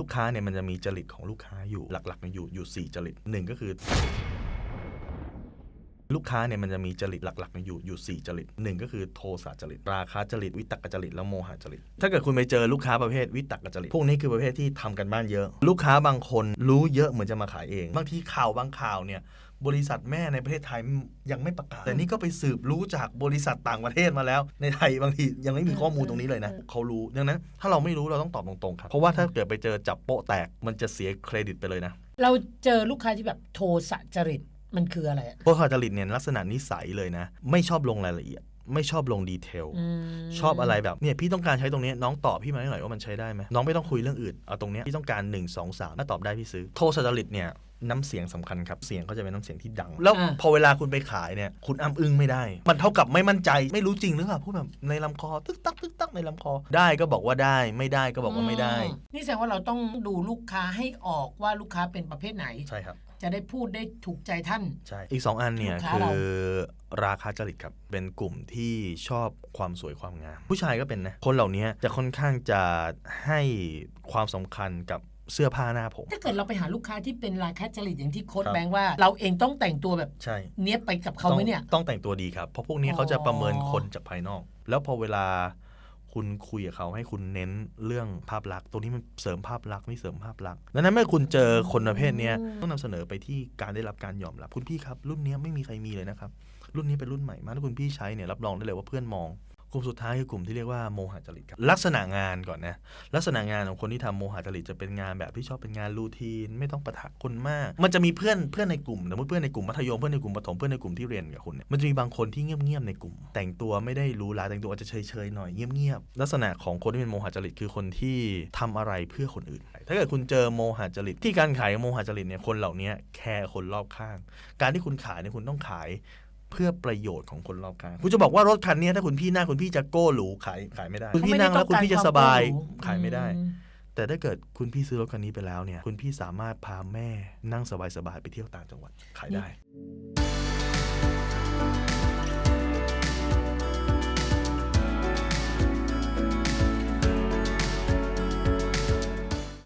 ลูกค้าเนี่ยมันจะมีจริตของลูกค้าอยู่หลักๆเนี่ยอยู่อยู่สี่จริตหนึ่งก็คือ ลูกค้าเนี่ยมันจะมีจริตหลักๆเนี่ยอยู่อยู่สี่จริตหนึ่งก็คือโทสะจริต ราคะจริต วิตกจริต แล้วโมหะจริต ถ้าเกิดคุณไปเจอลูกค้าประเภทวิตกจริต พวกนี้คือประเภทที่ทำกันบ้านเยอะ ลูกค้าบางคนรู้เยอะเหมือนจะมาขายเอง บางทีข่าวบางข่าวเนี่ยบริษัทแม่ในประเทศไทยยังไม่ประกาศ แต่นี่ก็ไปสืบรู้จากบริษัทต่างประเทศมาแล้ว ในไทยบางทียังไม่มีข้อมูลตรงนี้เลยนะเขารู้ดังนั้น ถ้าเราไม่รู้เราต้องตอบตรงๆครับเพราะว่าถ้าเกิดไปเจอจับโป๊ะแตกมันจะเสียเครดิตไปเลยนะ เราเจอลูกค้าที่แบบโทสะจริต มันคืออะไรอะโป๊ะจริตเนี่ยลักษณะนิสัยเลยนะ ไม่ชอบลงรายละเอียด ไม่ชอบลงดีเทลอืมชอบอะไรแบบเนี่ยพี่ต้องการใช้ตรงนี้น้องตอบพี่มาหน่อยว่ามันใช้ได้ไหมน้องไม่ต้องคุยเรื่องอื่นเอาตรงเนี้ยพี่ต้องการ 1 2 3ถ้าตอบได้พี่ซื้อโทรสจริตเนี่ย น้ำเสียงสำคัญครับ เสียงเขาจะเป็นน้ำเสียงที่ดัง แล้วพอเวลาคุณไปขายเนี่ย คุณอ้ำอึ้งไม่ได้ มันเท่ากับไม่มั่นใจ ไม่รู้จริงหรือเปล่าพูดแบบในลำคอ ตึกตักตึกตักในลำคอ ได้ก็บอกว่าได้ ไม่ได้ก็บอกว่าไม่ได้อืนี่แสดงว่าเราต้องดูลูกค้าให้ออกว่าลูกค้าเป็นประเภทไหน ใช่ครับ จะได้พูดได้ถูกใจท่าน ใช่ อีก 2 อันเนี่ยลูกค้าคืเราอราคาจริตครับ เป็นกลุ่มที่ชอบความสวยความงาม ผู้ชายก็เป็นนะ คนเหล่านี้จะค่อนข้างจะให้ความสำคัญกับ เสื้อผ้าหน้าผม ถ้าเกิดเราไปหาลูกค้าที่เป็นราคาจริตอย่างที่โค้ดครับ แบงค์ว่า เราเองต้องแต่งตัวแบบใช่ เนี้ยบไปกับเขาไหมเนี่ย ต้องต้องแต่งตัวดีครับ เพราะพวกนี้อ๋อเขาจะประเมินคนจากภายนอก แล้วพอเวลาคุณคุยกับเขาให้คุณเน้นเรื่องภาพลักษณ์ตรงนี้มันเสริมภาพลักษณ์ไม่เสริมภาพลักษณ์ดังนั้นเมื่อคุณเจอคนประเภทเนี้ยต้องนำเสนอไปที่การได้รับการยอมรับคุณพี่ครับ รุ่นเนี้ยไม่มีใครมีเลยนะครับ รุ่นนี้เป็นรุ่นใหม่มากถ้าคุณพี่ใช้เนี่ยรับรองได้เลยว่าเพื่อนมอง กลุ่มสุดท้ายคือกลุ่มที่เรียกว่าโมหะจริตครับลักษณะงานก่อนนะลักษณะงานของคนที่ทำโมหะจริตจะเป็นงานแบบที่ชอบเป็นงานรูทีน ไม่ต้องประทะคนมาก มันจะมีเพื่อนเพื่อนในกลุ่มสมมติเพื่อนในกลุ่มมัธยมเพื่อนในกลุ่มประถมเพื่อนในกลุ่มที่เรียนกับคุณเนี่ยมันจะมีบางคนที่เงียบๆในกลุ่ม แต่งตัวไม่ได้รูหราแต่งตัวอาจจะเฉยๆหน่อยเงียบๆลักษณะของคนที่เป็นโมหะจริตคือคนที่ทำอะไรเพื่อคนอื่น ถ้าเกิดคุณเจอโมหะจริตที่การขายโมหะจริตเนี่ยคนเหล่านี้แคร์คนรอบข้าง การที่คุณขายเนี่ยคุณต้องขาย เพื่อประโยชน์ของคนรอบข้างคุณจะบอกว่ารถคันเนี้ยถ้าคุณพี่นั่งคุณพี่จะโก้หรูขายขายไม่ได้ คุณพี่นั่งแล้วคุณพี่จะสบายขายไม่ได้อืมแต่ถ้าเกิดคุณพี่ซื้อรถคันนี้ไปแล้วเนี่ย คุณพี่สามารถพาแม่นั่งสบายๆไปเที่ยวต่างจังหวัดขายได้